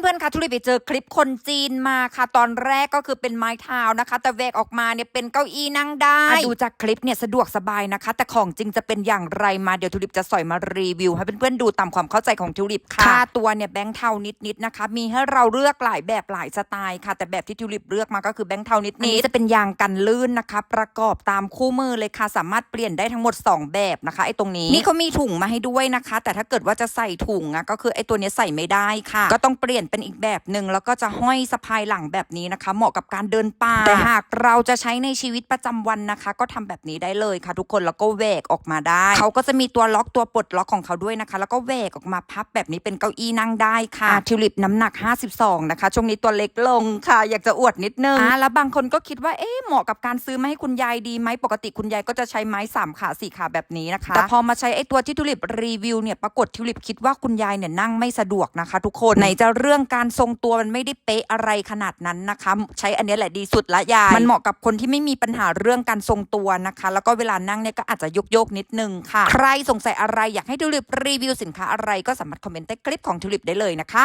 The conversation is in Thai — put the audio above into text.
เพื่อนๆคะทุลิปไปเจอคลิปคนจีนมาค่ะ ตอนแรกก็คือเป็นไม้เท้านะคะ แต่แวกออกมาเนี่ยเป็นเก้าอี้นั่งได้อะดูจากคลิปเนี่ยสะดวกสบายนะคะ แต่ของจริงจะเป็นอย่างไรมาเดี๋ยวทุลิปจะสอยมารีวิว ให้เพื่อนๆดูตามความเข้าใจของทุลิปค่ะค่าตัวเนี่ยแบงค์เทานิดๆนะคะ มีให้เราเลือกหลายแบบหลายสไตล์ค่ะ แต่แบบที่ทุลิปเลือกมาก็คือแบงค์เทานิดๆอันนี้จะเป็นยางกันลื่นนะคะ ประกอบตามคู่มือเลยค่ะ สามารถเปลี่ยนได้ทั้งหมด 2 แบบนะคะไอ้ตรงนี้นี่เขามีถุงมาให้ด้วยนะคะ แต่ถ้าเกิดว่าจะใส่ถุงอะก็คือไอ้ตัวเนี้ยใส่ไม่ได้ค่ะ ก็ต้องเปลี่ยนเป็นอีกแบบหนึ่งแล้วก็จะห้อยสะพายหลังแบบนี้นะคะ เหมาะกับการเดินป่าแต่หากเราจะใช้ในชีวิตประจำวันนะคะ ก็ทำแบบนี้ได้เลยค่ะ ทุกคนแล้วก็แหวกออกมาได้ เขาก็จะมีตัวล็อกตัวปลดล็อกของเขาด้วยนะคะ แล้วก็แหวกออกมาพับแบบนี้เป็นเก้าอี้นั่งได้ค่ะทิวลิปน้ำหนัก 52 นะคะช่วงนี้ตัวเล็กลงค่ะ อยากจะอวดนิดนึงอ่าแล้วบางคนก็คิดว่าเอ๊ะเหมาะกับการซื้อมาให้คุณยายดีไหมปกติคุณยายก็จะใช้ไม้สามขาสี่ขาแบบนี้นะคะแต่พอมาใช้ไอ้ตัวที่ทิวลิปรีวิวเนี่ยปรากฏทิวลิปคิดว่าคุณยายเนี่ยนั่งไม่สะดวกนะคะ ทุกคนไหนจะเรื่องการทรงตัวมันไม่ได้เป๊ะอะไรขนาดนั้นนะคะ ใช้อันนี้แหละดีสุดละยายมันเหมาะกับคนที่ไม่มีปัญหาเรื่องการทรงตัวนะคะ แล้วก็เวลานั่งเนี่ยก็อาจจะโยกๆนิดนึงค่ะ ใครสงสัยอะไรอยากให้ทิวลิปรีวิวสินค้าอะไรก็สามารถคอมเมนต์ใต้คลิปของทิวลิปได้เลยนะคะ